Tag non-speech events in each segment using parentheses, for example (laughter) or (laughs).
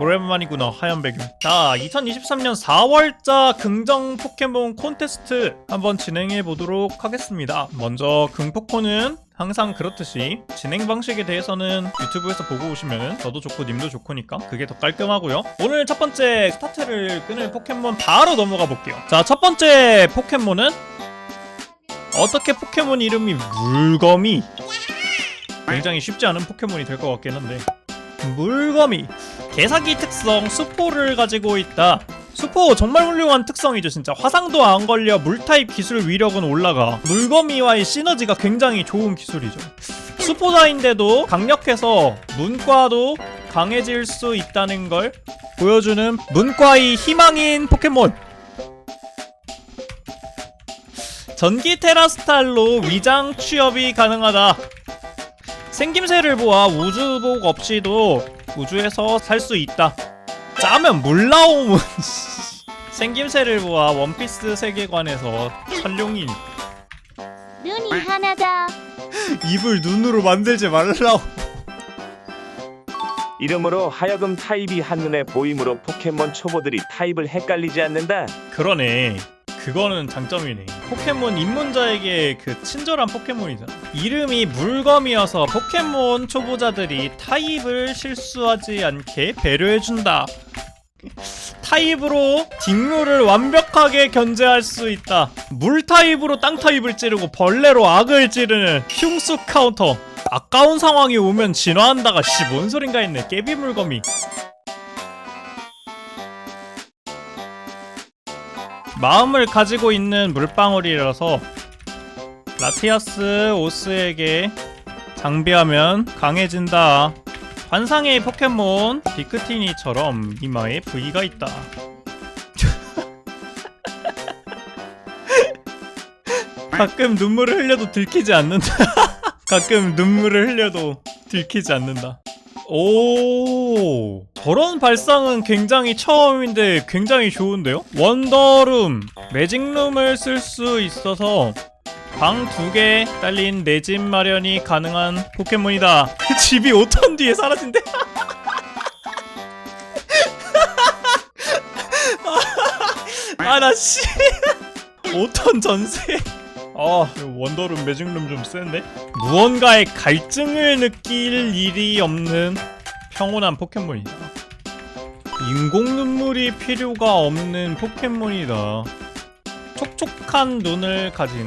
오랜만이구나 하얀 배경. 자 2023년 4월자 긍정 포켓몬 콘테스트 한번 진행해 보도록 하겠습니다. 먼저 긍포코는 항상 그렇듯이 진행 방식에 대해서는 유튜브에서 보고 오시면 저도 좋고 님도 좋고니까 그게 더 깔끔하고요. 오늘 첫 번째 스타트를 끊을 포켓몬 바로 넘어가 볼게요. 자 첫 번째 포켓몬은 어떻게 포켓몬 이름이 물거미 굉장히 쉽지 않은 포켓몬이 될 것 같긴 한데 물거미 개사기 특성 수포를 가지고 있다. 수포 정말 훌륭한 특성이죠 진짜. 화상도 안 걸려 물타입 기술 위력은 올라가. 물거미와의 시너지가 굉장히 좋은 기술이죠. 수포자인데도 강력해서 문과도 강해질 수 있다는 걸 보여주는 문과의 희망인 포켓몬. 전기 테라스탈로 위장 취업이 가능하다 생김새를 보아 우주복 없이도 우주에서 살 수 있다. 짜면 물 나오면 (laughs) 생김새를 보아 원피스 세계관에서 설룡이 눈이 하나다. (laughs) 입을 눈으로 만들지 말라고. 이름으로 하여금 타입이 한눈에 보이므로 포켓몬 초보들이 타입을 헷갈리지 않는다. 그러네. 그거는 장점이네. 포켓몬 입문자에게 그 친절한 포켓몬이잖아. 이름이 물검이어서 포켓몬 초보자들이 타입을 실수하지 않게 배려해준다. 타입으로 딩루를 완벽하게 견제할 수 있다. 물 타입으로 땅 타입을 찌르고 벌레로 악을 찌르는 흉수 카운터. 아까운 상황이 오면 진화한다가 씨 뭔 소린가 했네. 깨비 물검이. 마음을 가지고 있는 물방울이라서 라티아스 오스에게 장비하면 강해진다. 환상의 포켓몬 비크티니처럼 이마에 V가 있다. (laughs) 가끔 눈물을 흘려도 들키지 않는다. (laughs) 가끔 눈물을 흘려도 들키지 않는다. 오 저런 발상은 굉장히 처음인데 굉장히 좋은데요? 원더룸 매직룸을 쓸 수 있어서 방 두 개 딸린 내 집 마련이 가능한 포켓몬이다. (laughs) 집이 5턴 뒤에 사라진대? (laughs) 아 나 씨. 5턴 (laughs) 전세? 아 원더룸 매직룸 좀 센데? 무언가의 갈증을 느낄 일이 없는 평온한 포켓몬이다 인공 눈물이 필요가 없는 포켓몬이다. 촉촉한 눈을 가진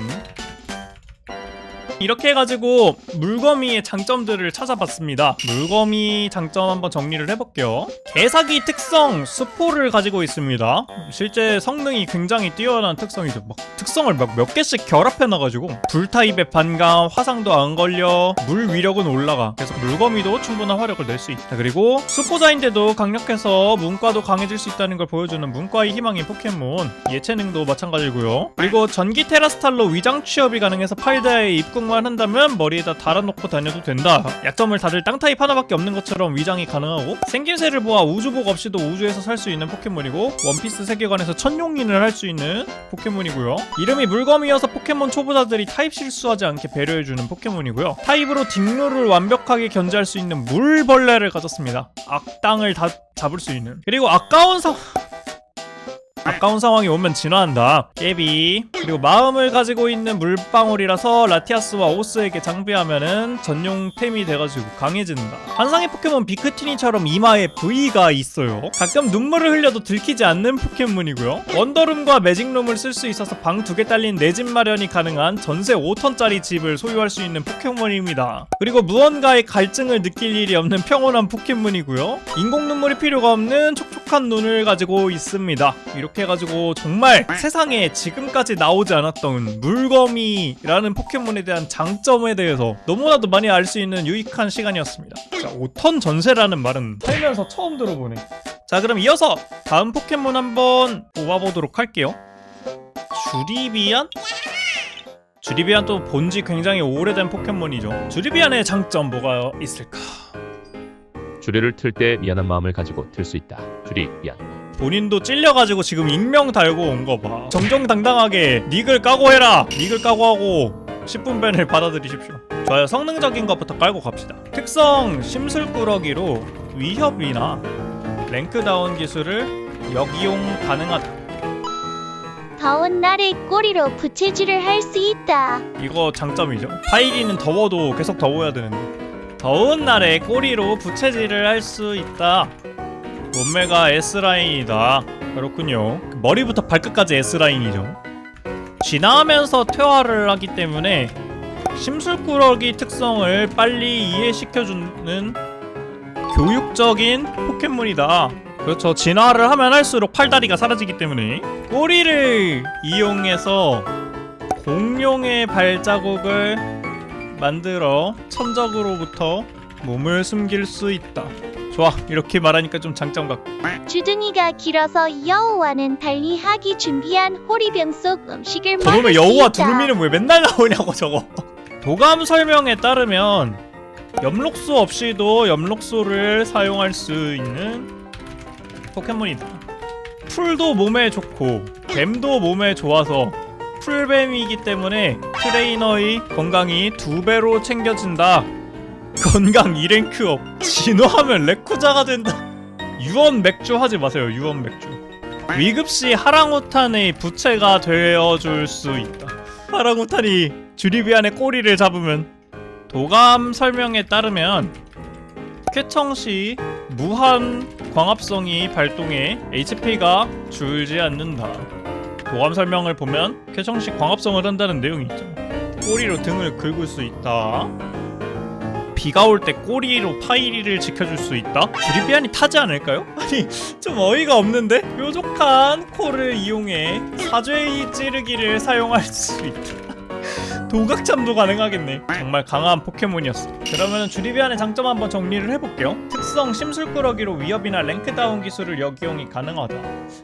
이렇게 해가지고 물거미의 장점들을 찾아봤습니다. 물거미 장점 한번 정리를 해볼게요. 개사기 특성 수포를 가지고 있습니다. 실제 성능이 굉장히 뛰어난 특성이죠. 막 특성을 막 몇 개씩 결합해놔가지고 불타입의 반감 화상도 안 걸려 물 위력은 올라가. 그래서 물거미도 충분한 화력을 낼 수 있다. 그리고 수포자인데도 강력해서 문과도 강해질 수 있다는 걸 보여주는 문과의 희망인 포켓몬. 예체능도 마찬가지고요. 그리고 전기 테라스탈로 위장 취업이 가능해서 팔다에 입 국만 한다면 머리에다 달아놓고 다녀도 된다. 약점을 다들 땅 타입 하나밖에 없는 것처럼 위장이 가능하고 생김새를 보아 우주복 없이도 우주에서 살 수 있는 포켓몬이고 원피스 세계관에서 천용인을 할 수 있는 포켓몬이고요. 이름이 물검이어서 포켓몬 초보자들이 타입 실수하지 않게 배려해주는 포켓몬이고요. 타입으로 딩루를 완벽하게 견제할 수 있는 물벌레를 가졌습니다. 악당을 다 잡을 수 있는. 그리고 아까운 사 아까운 상황이 오면 진화한다. 깨비. 그리고 마음을 가지고 있는 물방울이라서 라티아스와 오스에게 장비하면은 전용템이 돼가지고 강해진다. 환상의 포켓몬 비크티니처럼 이마에 V가 있어요. 가끔 눈물을 흘려도 들키지 않는 포켓몬이고요. 원더룸과 매직룸을 쓸 수 있어서 방 두 개 딸린 내 집 마련이 가능한 전세 5턴짜리 집을 소유할 수 있는 포켓몬입니다. 그리고 무언가의 갈증을 느낄 일이 없는 평온한 포켓몬이고요. 인공 눈물이 필요가 없는 촉촉한 눈을 가지고 있습니다. 이렇게 해가지고 정말 세상에 지금까지 나오지 않았던 물거미라는 포켓몬에 대한 장점에 대해서 너무나도 많이 알 수 있는 유익한 시간이었습니다. 자, 5턴 전세라는 말은 살면서 처음 들어보네. 자, 그럼 이어서 다음 포켓몬 한번 뽑아보도록 할게요. 주리비안? 주리비안 또 본지 굉장히 오래된 포켓몬이죠. 주리비안의 장점 뭐가 있을까? 주리를 틀 때 미안한 마음을 가지고 틀수 있다. 주리 미안. 본인도 찔려가지고 지금 익명 달고 온 거 봐. 정정당당하게 닉을 까고 해라. 닉을 까고 하고 10분 밴을 받아들이십시오. 좋아요. 성능적인 것부터 깔고 갑시다. 특성 심술꾸러기로 위협이나 랭크다운 기술을 역이용 가능하다. 더운 날에 꼬리로 부채질을 할 수 있다. 이거 장점이죠. 파이리는 더워도 계속 더워야 되는데 더운 날에 꼬리로 부채질을 할 수 있다. 몸매가 S 라인이다. 그렇군요. 머리부터 발끝까지 S 라인이죠. 진화하면서 퇴화를 하기 때문에 심술꾸러기 특성을 빨리 이해시켜주는 교육적인 포켓몬이다. 그렇죠. 진화를 하면 할수록 팔다리가 사라지기 때문에 꼬리를 이용해서 공룡의 발자국을 만들어 천적으로부터 몸을 숨길 수 있다. 좋아. 이렇게 말하니까 좀 장점 같고. 주둥이가 길어서 여우와는 달리 하기 준비한 호리병 속 음식을 먹을 저놈의 수 여우와 있다. 두루미는 왜 맨날 나오냐고 저거. 도감 설명에 따르면 염록소 없이도 염록소를 사용할 수 있는 포켓몬이다. 풀도 몸에 좋고 뱀도 몸에 좋아서 풀뱀이기 때문에 트레이너의 건강이 두 배로 챙겨진다. 건강 2랭크업. 진화하면 레쿠자가 된다. 유언 맥주 하지 마세요. 유언 맥주. 위급시 하랑우탄의 부채가 되어줄 수 있다. 하랑우탄이 주리비안의 꼬리를 잡으면 도감 설명에 따르면 쾌청시 무한 광합성이 발동해 HP가 줄지 않는다. 도감 설명을 보면 쾌청시 광합성을 한다는 내용이 있죠. 꼬리로 등을 긁을 수 있다. 비가 올 때 꼬리로 파이리를 지켜줄 수 있다? 주리비안이 타지 않을까요? (laughs) 아니 좀 어이가 없는데? 뾰족한 코를 이용해 사죄의 찌르기를 사용할 수 있다. 도각참도 가능하겠네. 정말 강한 포켓몬이었어. 그러면 주리비안의 장점 한번 정리를 해볼게요. 특성 심술꾸러기로 위협이나 랭크다운 기술을 역이용이 가능하다.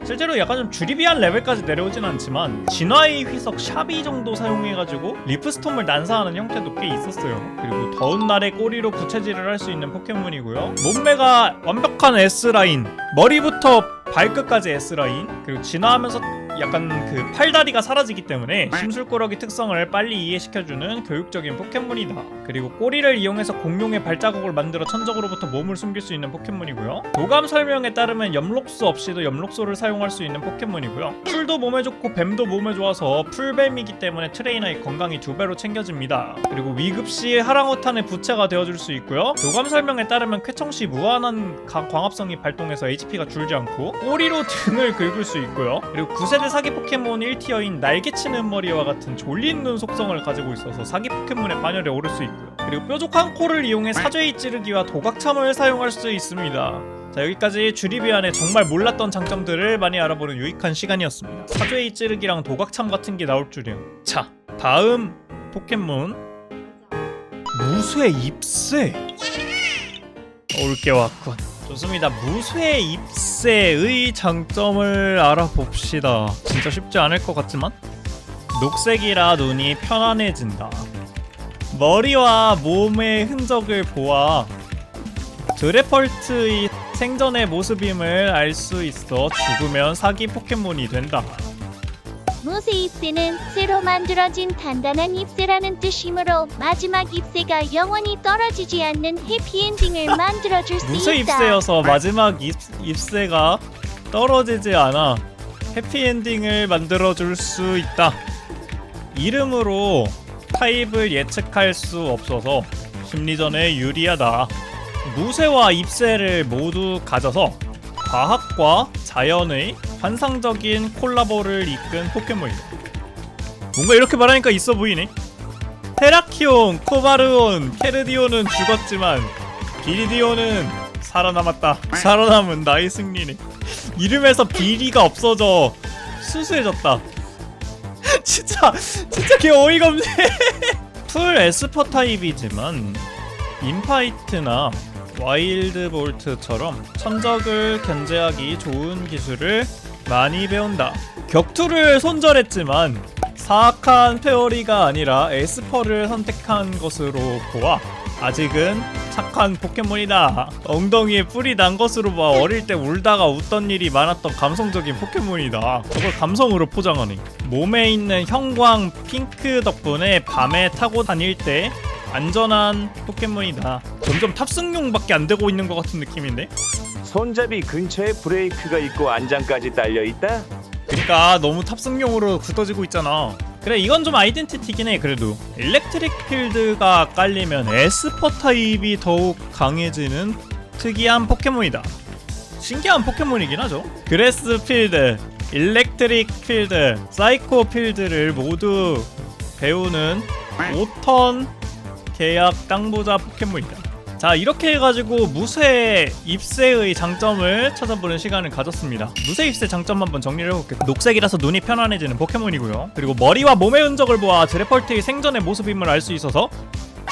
실제로 약간 좀 주리비안 레벨까지 내려오진 않지만 진화의 휘석 샤비 정도 사용해가지고 리프스톰을 난사하는 형태도 꽤 있었어요. 그리고 더운 날에 꼬리로 부채질을 할 수 있는 포켓몬이고요. 몸매가 완벽한 S라인, 머리부터 발끝까지 S라인, 그리고 진화하면서 약간 그 팔다리가 사라지기 때문에 심술꾸러기 특성을 빨리 이해시켜주는 교육적인 포켓몬이다. 그리고 꼬리를 이용해서 공룡의 발자국을 만들어 천적으로부터 몸을 숨길 수 있는 포켓몬이고요. 도감 설명에 따르면 염록소 없이도 염록소를 사용할 수 있는 포켓몬이고요. 풀도 몸에 좋고 뱀도 몸에 좋아서 풀뱀이기 때문에 트레이너의 건강이 두 배로 챙겨집니다. 그리고 위급 시 하랑우탄의 부채가 되어줄 수 있고요. 도감 설명에 따르면 쾌청 시 무한한 가- 광합성이 발동해서 HP가 줄지 않고 꼬리로 등을 긁을 수 있고요. 그리고 9세대 사기 포켓몬 1티어인 날개치는 머리와 같은 졸린 눈 속성을 가지고 있어서 사기 포켓몬의 반열에 오를 수 있고요. 그리고 뾰족한 코를 이용해 사죄의 찌르기와 도각참을 사용할 수 있습니다. 자 여기까지 주리비안의 정말 몰랐던 장점들을 많이 알아보는 유익한 시간이었습니다. 사죄의 찌르기랑 도각참 같은 게 나올 줄이야. 자 다음 포켓몬 무쇠 잎새 올게 왔군. 좋습니다. 무쇠 잎새의 장점을 알아봅시다. 진짜 쉽지 않을 것 같지만 녹색이라 눈이 편안해진다. 머리와 몸의 흔적을 보아 드레펄트의 생전의 모습임을 알 수 있어 죽으면 사기 포켓몬이 된다. 무쇠 잎새는 새로 만들어진 단단한 잎새라는 뜻이므로 마지막 잎새가 영원히 떨어지지 않는 해피엔딩을 (laughs) 만들어줄 수 무쇠 있다. 잎새여서 마지막 잎, 잎새가 떨어지지 않아 해피엔딩을 만들어줄 수 있다. 이름으로 타입을 예측할 수 없어서 심리전에 유리하다. 무쇠와 잎새를 모두 가져서 과학과 자연의 환상적인 콜라보를 이끈 포켓몬이다. 뭔가 이렇게 말하니까 있어 보이네. 테라키온, 코바르온, 케르디온은 죽었지만 비리디온은 살아남았다. 살아남은 나의 승리네. 이름에서 비리가 없어져 수수해졌다. (laughs) 진짜 진짜 개 어이가 없네. (laughs) 풀 에스퍼 타입이지만 인파이트나 와일드 볼트처럼 천적을 견제하기 좋은 기술을 많이 배운다. 격투를 손절했지만 사악한 페어리가 아니라 에스퍼를 선택한 것으로 보아 아직은 착한 포켓몬이다. 엉덩이에 뿔이 난 것으로 봐 어릴 때 울다가 웃던 일이 많았던 감성적인 포켓몬이다. 저걸 감성으로 포장하네. 몸에 있는 형광 핑크 덕분에 밤에 타고 다닐 때 안전한 포켓몬이다. 점점 탑승용밖에 안 되고 있는 것 같은 느낌인데? 손잡이 근처에 브레이크가 있고 안장까지 딸려 있다. 그러니까 너무 탑승용으로 굳어지고 있잖아. 그래 이건 좀 아이덴티티긴 해 그래도 일렉트릭 필드가 깔리면 에스퍼 타입이 더욱 강해지는 특이한 포켓몬이다. 신기한 포켓몬이긴 하죠. 그레스 필드, 일렉트릭 필드, 사이코 필드를 모두 배우는 5턴 계약 땅보자 포켓몬이다. 자 이렇게 해가지고 무쇠 입새의 장점을 찾아보는 시간을 가졌습니다. 무쇠 입새 장점 한번 정리를 해볼게요. 녹색이라서 눈이 편안해지는 포켓몬이고요. 그리고 머리와 몸의 흔적을 보아 드래펄트의 생전의 모습임을 알 수 있어서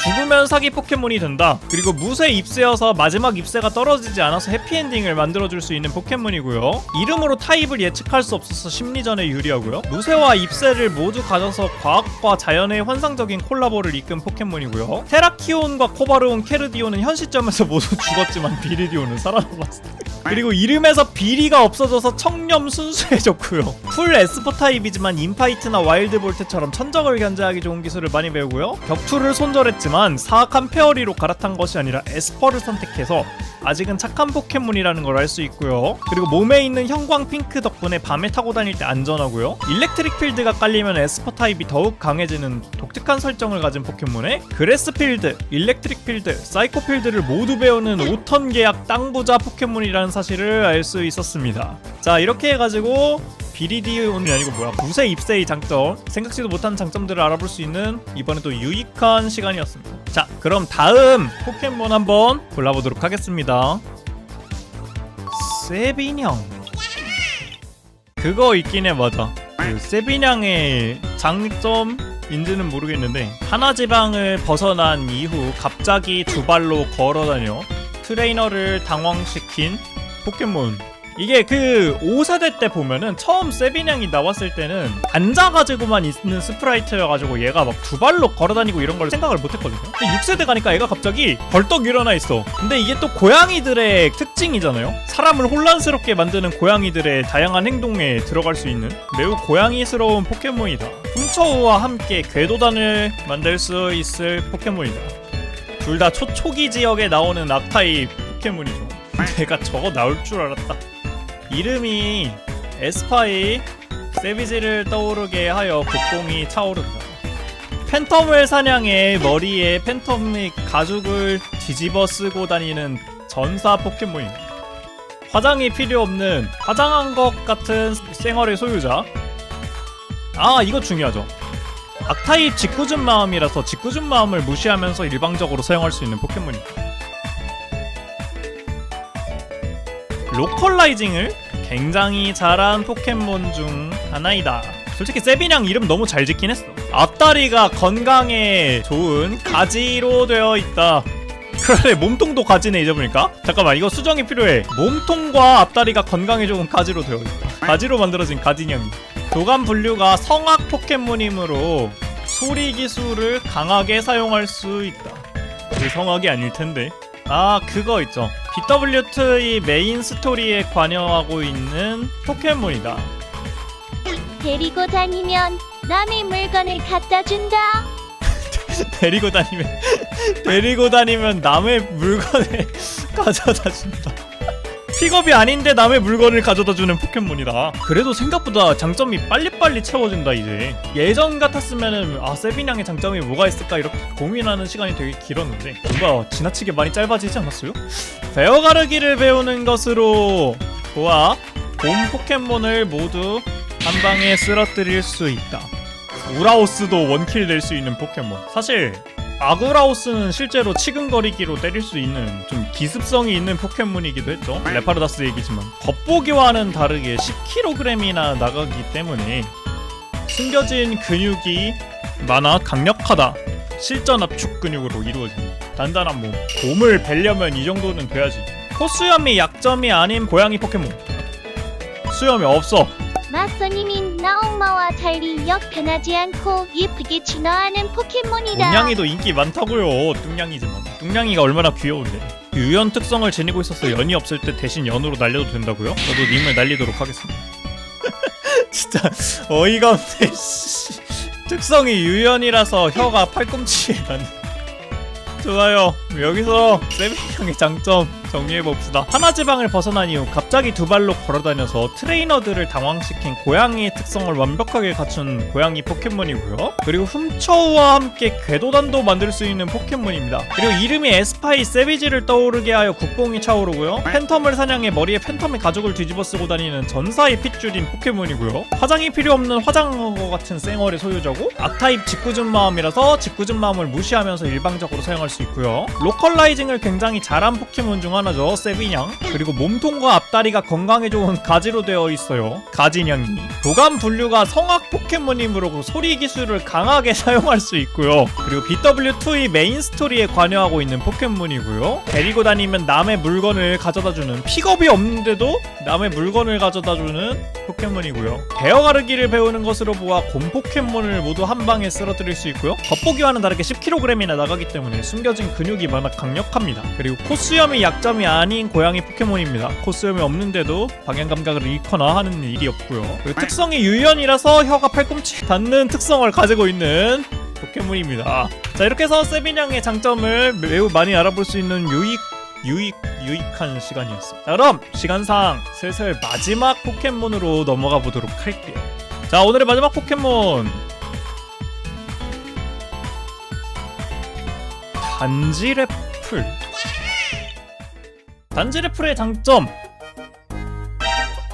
죽으면 사기 포켓몬이 된다. 그리고 무쇠 입새여서 마지막 입새가 떨어지지 않아서 해피엔딩을 만들어줄 수 있는 포켓몬이고요. 이름으로 타입을 예측할 수 없어서 심리전에 유리하고요. 무쇠와 입새를 모두 가져서 과학과 자연의 환상적인 콜라보를 이끈 포켓몬이고요. 테라키온과 코바르온, 케르디온은 현 시점에서 모두 (laughs) 죽었지만 비리디온은 살아남았어. 그리고 이름에서 비리가 없어져서 청렴 순수해졌고요. 풀 에스퍼 타입이지만 인파이트나 와일드 볼트처럼 천적을 견제하기 좋은 기술을 많이 배우고요. 격투를 손절했지 만 사악한 페어리로 갈아탄 것이 아니라 에스퍼를 선택해서 아직은 착한 포켓몬이라는 걸 알 수 있고요. 그리고 몸에 있는 형광 핑크 덕분에 밤에 타고 다닐 때 안전하고요. 일렉트릭 필드가 깔리면 에스퍼 타입이 더욱 강해지는 독특한 설정을 가진 포켓몬에 그레스 필드, 일렉트릭 필드, 사이코 필드를 모두 배우는 5턴 계약 땅부자 포켓몬이라는 사실을 알 수 있었습니다. 자 이렇게 해가지고 비리디온이 아니고 뭐야. 무쇠 입새의 장점 생각지도 못한 장점들을 알아볼 수 있는 이번에 또 유익한 시간이었습니다. 자 그럼 다음 포켓몬 한번 골라보도록 하겠습니다. 세비냥 그거 있긴 해 맞아. 그 세비냥의 장점인지는 모르겠는데 하나 지방을 벗어난 이후 갑자기 두 발로 걸어다녀 트레이너를 당황시킨 포켓몬 이게 그 5세대 때 보면은 처음 세비냥이 나왔을 때는 앉아가지고만 있는 스프라이트여가지고 얘가 막 두 발로 걸어다니고 이런 걸 생각을 못했거든요. 근데 6세대 가니까 얘가 갑자기 벌떡 일어나 있어. 근데 이게 또 고양이들의 특징이잖아요. 사람을 혼란스럽게 만드는 고양이들의 다양한 행동에 들어갈 수 있는 매우 고양이스러운 포켓몬이다. 훔쳐우와 함께 궤도단을 만들 수 있을 포켓몬이다. 둘 다 초초기 지역에 나오는 악타입 포켓몬이죠. (laughs) 내가 저거 나올 줄 알았다. 이름이 에스파이 세비지를 떠오르게 하여 복공이 차오른다. 팬텀을 사냥해 머리에 팬텀의 가죽을 뒤집어 쓰고 다니는 전사 포켓몬이다. 화장이 필요 없는 화장한 것 같은 생얼의 소유자. 아 이거 중요하죠. 악타입 직구준 마음이라서 직구준 마음을 무시하면서 일방적으로 사용할 수 있는 포켓몬입니다. 로컬라이징을 굉장히 잘한 포켓몬 중 하나이다. 솔직히 세비냥 이름 너무 잘 짓긴 했어. 앞다리가 건강에 좋은 가지로 되어 있다. 그래 몸통도 가지네 잊어보니까 잠깐만 이거 수정이 필요해 몸통과 앞다리가 건강에 좋은 가지로 되어 있다 가지로 만들어진 가진형이 도감 분류가 성악 포켓몬이므로 소리 기술을 강하게 사용할 수 있다 그 성악이 아닐 텐데 아 그거 있죠 BWT의 메인 스토리에 관여하고 있는 포켓몬이다 데리고 다니면 남의 물건을 갖다 준다. (laughs) 데리고 다니면 (laughs) 데리고 다니면 남의 물건을 (laughs) 가져다 준다. 픽업이 아닌데 남의 물건을 가져다 주는 포켓몬이다. 그래도 생각보다 장점이 빨리빨리 채워진다 이제. 예전 같았으면은 아 세비냥의 장점이 뭐가 있을까 이렇게 고민하는 시간이 되게 길었는데 뭔가 지나치게 많이 짧아지지 않았어요? 베어 가르기를 배우는 것으로 보아 봄 포켓몬을 모두 한 방에 쓰러뜨릴 수 있다. 우라오스도 원킬 낼 수 있는 포켓몬. 사실 아구라오스는 실제로 치근거리기로 때릴 수 있는 좀 기습성이 있는 포켓몬이기도 했죠. 레파르다스 얘기지만 겉보기와는 다르게 10kg이나 나가기 때문에 숨겨진 근육이 많아 강력하다. 실전 압축 근육으로 이루어진 단단한 몸. 곰을 벨려면 이 정도는 돼야지. 코수염이 약점이 아닌 고양이 포켓몬. 수염이 없어. 맞선님인 나엄마와 달리 역변하지 않고 예쁘게 진화하는 포켓몬이다. 웅냥이도 인기 많다고요. 뚱냥이지만 뚱냥이가 얼마나 귀여운데. 유연 특성을 지니고 있어서 연이 없을 때 대신 연으로 날려도 된다고요? 저도 님을 날리도록 하겠습니다. (laughs) 진짜 어이가 없네. 씨. 특성이 유연이라서 혀가 팔꿈치에 닿는. 좋아요. 여기서 세비 형의 장점 정리해봅시다. 하나지방을 벗어난 이후 갑자기 두 발로 걸어다녀서 트레이너들을 당황시킨 고양이의 특성을 완벽하게 갖춘 고양이 포켓몬이고요. 그리고 훔쳐우와 함께 궤도단도 만들 수 있는 포켓몬입니다. 그리고 이름이 에스파이 세비지를 떠오르게 하여 국뽕이 차오르고요. 팬텀을 사냥해 머리에 팬텀의 가죽을 뒤집어 쓰고 다니는 전사의 핏줄인 포켓몬이고요. 화장이 필요 없는 화장어 같은 쌩얼의 소유자고 악타입 직구준 마음이라서 직구준 마음을 무시하면서 일방적으로 사용할 수 있고요. 로컬라이징을 굉장히 잘한 포켓몬 중 하나죠. 세비냥. 그리고 몸통과 앞다리가 건강에 좋은 가지로 되어 있어요. 가지냥이. 도감 분류가 성악 포켓몬이므로 소리 기술을 강하게 (laughs) 사용할 수 있고요. 그리고 BW2의 메인 스토리에 관여하고 있는 포켓몬이고요. 데리고 다니면 남의 물건을 가져다주는 픽업이 없는데도 남의 물건을 가져다주는 포켓몬이고요. 베어 가르기를 배우는 것으로 보아 곰 포켓몬을 모두 한 방에 쓰러뜨릴 수 있고요. 겉보기와는 다르게 10kg이나 나가기 때문에 숨겨진 근육이 워낙 강력합니다. 그리고 코수염이 약 점이 아닌 고양이 포켓몬입니다. 코수염이 없는데도 방향 감각을 잃거나 하는 일이 없고요. 특성이 유연이라서 혀가 팔꿈치 닿는 특성을 가지고 있는 포켓몬입니다. 자 이렇게 해서 세비냥의 장점을 매우 많이 알아볼 수 있는 유익 유익 유익한 시간이었습니다. 자, 그럼 시간상 슬슬 마지막 포켓몬으로 넘어가 보도록 할게요. 자 오늘의 마지막 포켓몬 단지레풀 단지레풀의 장점.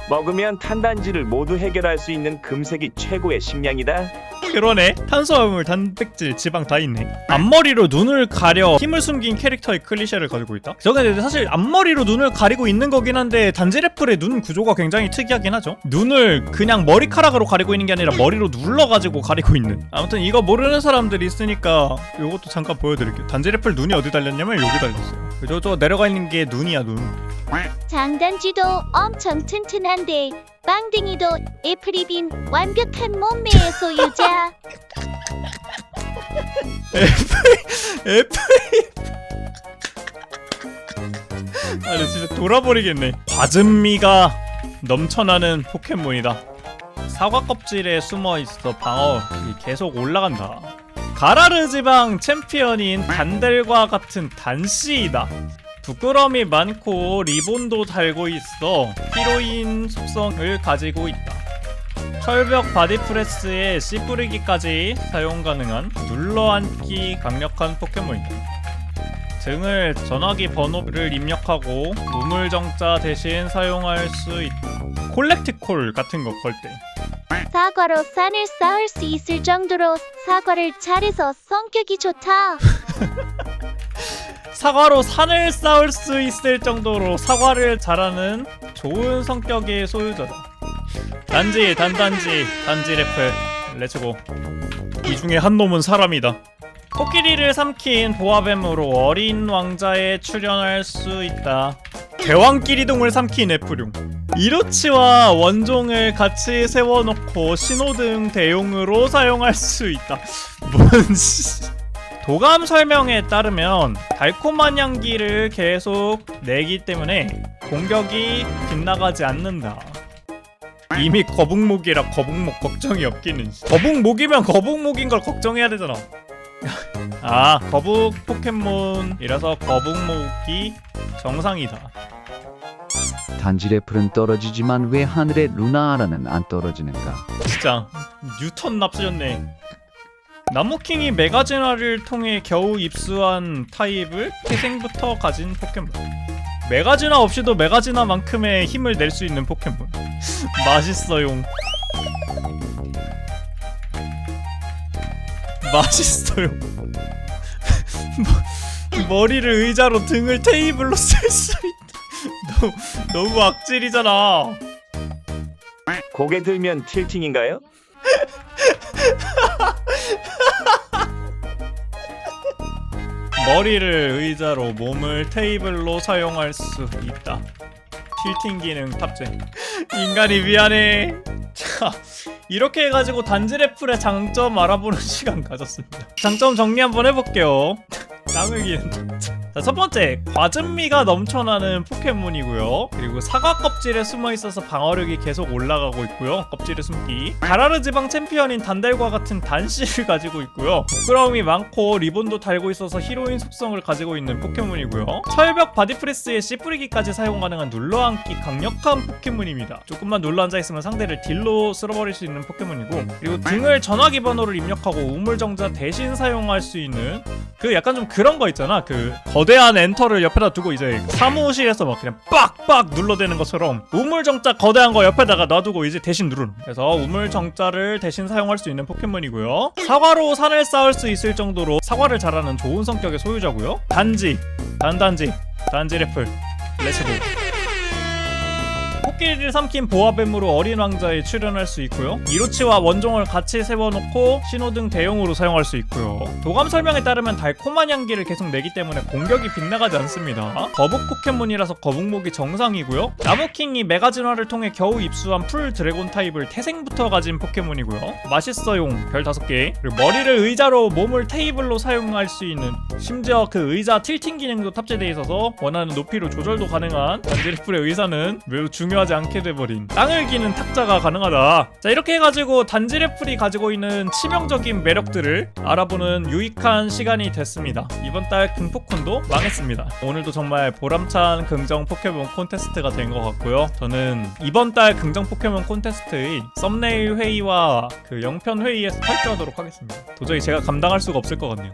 먹으면 탄단지를 모두 해결할 수 있는 금색이 최고의 식량이다. 그러네. 탄수화물 단백질 지방 다 있네. 앞머리로 눈을 가려. 힘을 숨긴 캐릭터의 클리셰를 가지고 있다? 저게 사실 앞머리로 눈을 가리고 있는 거긴 한데 단지래플의 눈 구조가 굉장히 특이하긴 하죠. 눈을 그냥 머리카락으로 가리고 있는 게 아니라 머리로 눌러가지고 가리고 있는. 아무튼 이거 모르는 사람들이 있으니까 이것도 잠깐 보여드릴게요. 단지래플 눈이 어디 달렸냐면 여기 달렸어요 그죠 저 내려가 있는 게 눈이야 눈. 장단지도 엄청 튼튼한데 빵댕이도 애플이 빈 완벽한 몸매의 소유자. 애플 아니 진짜 돌아버리겠네. 과즙미가 넘쳐나는 포켓몬이다. 사과 껍질에 숨어 있어 방어력이 계속 올라간다 가라르 지방 챔피언인 단델과 같은 단씨이다 부끄럼이 많고 리본도 달고 있어 히로인 속성을 가지고 있다 철벽 바디프레스에 씨 뿌리기까지 사용 가능한 눌러앉기 강력한 포켓몬이다. 등을 전화기 번호를 입력하고 우물정자 대신 사용할 수 있다. 콜렉트콜 같은 거 걸 때. 사과로 산을 쌓을 수 있을 정도로 사과를 잘해서 성격이 좋다. (laughs) 사과로 산을 쌓을 수 있을 정도로 사과를 잘하는 좋은 성격의 소유자다. 단지, 단단지, 단지 래플, 렛츠고. 이 중에 한 놈은 사람이다. 코끼리를 삼킨 보아뱀으로 어린 왕자에 출연할 수 있다. 대왕끼리동을 삼킨 애플용. 이로치와 원종을 같이 세워놓고 신호등 대용으로 사용할 수 있다. (laughs) 뭔 씨. 도감 설명에 따르면 달콤한 향기를 계속 내기 때문에 공격이 빗나가지 않는다. 이미 거북목이라 거북목 걱정이 없기는. 거북목이면 거북목인 걸 걱정해야 되잖아. 아, 거북 포켓몬이라서 거북목이 정상이다. 단지레풀은 떨어지지만 왜 하늘의 루나아라는 안 떨어지는가? 진짜 뉴턴 납쓰셨네. 나무킹이 메가진화를 통해 겨우 입수한 타입을 태생부터 가진 포켓몬. 메가진화 없이도 메가진화만큼의 힘을 낼 수 있는 포켓몬. (laughs) 맛있어용. 맛있어요. 머- (laughs) 머리를 의자로 등을 테이블로 쓸 수 있다. 너무, 너무 악질이잖아. 고개 들면 틸팅인가요? (laughs) 머리를 의자로 몸을 테이블로 사용할 수 있다. 틸팅 기능 탑재. 인간이 미안해. (laughs) 자, 이렇게 해가지고 단지 래플의 장점 알아보는 (laughs) 시간 가졌습니다. 장점 정리 한번 해볼게요. (laughs) 땀을 기는. 자, 첫 번째 과즙미가 넘쳐나는 포켓몬이고요. 그리고 사과 껍질에 숨어 있어서 방어력이 계속 올라가고 있고요. 껍질에 숨기. 가라르 지방 챔피언인 단달과 같은 단씨를 (laughs) 가지고 있고요. 부끄러움이 많고 리본도 달고 있어서 히로인 속성을 가지고 있는 포켓몬이고요. 철벽 바디프레스에 씨 뿌리기까지 사용 가능한 눌러앉기 강력한 포켓몬입니다. 조금만 눌러 앉아 있으면 상대를 딜로 쓸어버릴 수 있는 포켓몬이고 그리고 등을 전화기 번호를 입력하고 우물정자 대신 사용할 수 있는 그 약간 좀 그런 거 있잖아. 그 거대한 엔터를 옆에다 두고 이제 사무실에서 막 그냥 빡빡 눌러대는 것처럼 우물정자 거대한 거 옆에다가 놔두고 이제 대신 누르는. 그래서 우물정자를 대신 사용할 수 있는 포켓몬이고요. 사과로 산을 쌓을 수 있을 정도로 사과를 잘하는 좋은 성격의 소유자고요. 단지, 단단지, 단지 래플, 레츠고. 코끼리를 삼킨 보아뱀으로 어린 왕자에 출연할 수 있고요. 이로치와 원종을 같이 세워놓고 신호등 대용으로 사용할 수 있고요. 도감 설명에 따르면 달콤한 향기를 계속 내기 때문에 공격이 빗나가지 않습니다. 거북 포켓몬이라서 거북목이 정상이고요. 나무킹이 메가 진화를 통해 겨우 입수한 풀 드래곤 타입을 태생부터 가진 포켓몬이고요. 맛있어용 별 5개 그리고 머리를 의자로 몸을 테이블로 사용할 수 있는 심지어 그 의자 틸팅 기능도 탑재되어 있어서 원하는 높이로 조절도 가능한 단지리플의 의사는 매우 중요 하지 않게 돼버린 땅을 기는 탁자가 가능하다. 자 이렇게 해가지고 단지 레플이 가지고 있는 치명적인 매력들을 알아보는 유익한 시간이 됐습니다. 이번 달 금포콘도 망했습니다. 오늘도 정말 보람찬 긍정 포켓몬 콘테스트가 된 것 같고요. 저는 이번 달 긍정 포켓몬 콘테스트의 썸네일 회의와 그 영편 회의에서 탈주하도록 하겠습니다. 도저히 제가 감당할 수가 없을 것 같네요